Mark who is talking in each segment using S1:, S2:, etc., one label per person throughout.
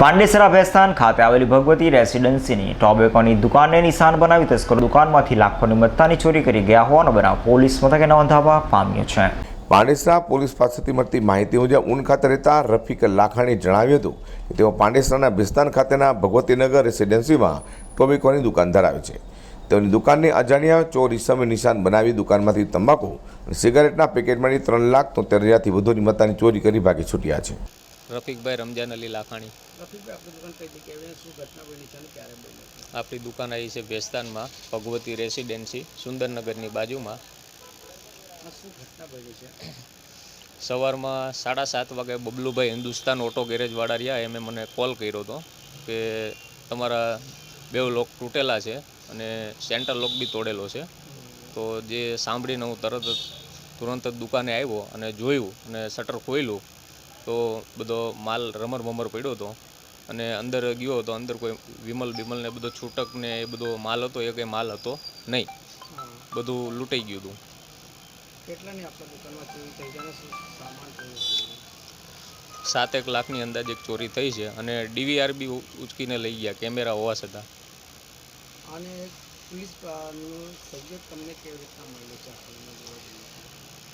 S1: પાંડેસરા ભેસ્તાન ખાતે આવેલી ભગવતી રેસિડેન્સીની ટોબેકોની દુકાનને નિશાન બનાવી તસ્કરો દુકાનમાંથી લાખોની મત્તાની ચોરી કરી ગયા હોવાનો બનાવ પોલીસ મથકે નોંધાવવા પામ્યો છે.
S2: પાંડેસરા પોલીસ પાસેથી મળતી માહિતી મુજબ ઊન ખાતે રહેતા રફીક લાખાણીએ જણાવ્યું હતું કે તેઓ પાંડેસરાના બિસ્તાન ખાતેના ભગવતીનગર રેસિડેન્સીમાં ટોબેકોની દુકાન ધરાવે છે. તેઓની દુકાનની અજાણ્યા ચોર ઇસમે નિશાન બનાવી દુકાનમાંથી તંબાકુ અને સિગારેટના પેકેટમાંથી ત્રણ લાખ તોતેર હજારથી વધુની મત્તાની ચોરી કરી ભાગી છૂટ્યા છે.
S3: રફીકભાઈ રમજાન અલી લાખાણી.
S4: આપણી દુકાન
S3: આવી છે ભેસ્તાનમાં ભગવતી રેસિડેન્સી સુંદરનગરની બાજુમાં. સવારમાં સાડા સાત વાગે બબલુભાઈ હિન્દુસ્તાન ઓટો ગેરેજવાળા રહ્યા એમે મને કોલ કર્યો હતો કે તમારા બે લોક તૂટેલા છે અને સેન્ટર લોક બી તોડેલો છે. તો જે સાંભળીને હું તરત જ તુરંત જ દુકાને આવ્યો અને જોયું અને શટર ખોલ્યું તો બધો માલ રમર મમર પડ્યો હતો. અને અંદર ગયો તો અંદર કોઈ વિમલ બિમલ ને બધો છૂટક ને એ બધો માલ હતો એ કંઈ માલ હતો નહીં. બધું લૂંટાઈ ગયું હતું.
S4: સાત
S3: સાતેક લાખની અંદાજે એક ચોરી થઈ છે અને ડીવીઆર બી ઉચકીને લઈ ગયા કેમેરા હોવા છતાં.
S4: અને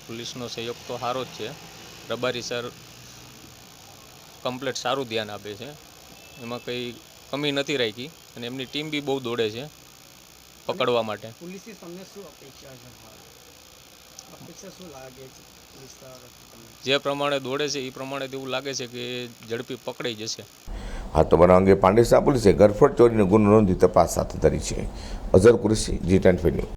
S3: પોલીસનો સહયોગ તો સારો જ છે. રબારી સર કમ્પ્લેટ સારું ધ્યાન આપે છે. એમાં કંઈ કમી નથી રાખી અને એમની ટીમ બી બહુ દોડે છે પકડવા માટે.
S4: પોલીસની તમને શું અપેક્ષા છે? અપેક્ષા શું લાગે છે પોલીસ તરફથી તમને
S3: જે પ્રમાણે દોડે છે એ પ્રમાણે તેવું એવું લાગે છે કે ઝડપી પકડાઈ જશે.
S2: હા તો બનાવ અંગે પાંડેસરા પોલીસે ગરફડ ચોરીનો ગુનો નોંધી તપાસ હાથ ધરી છે. અઝર કુરેશી જી ટેન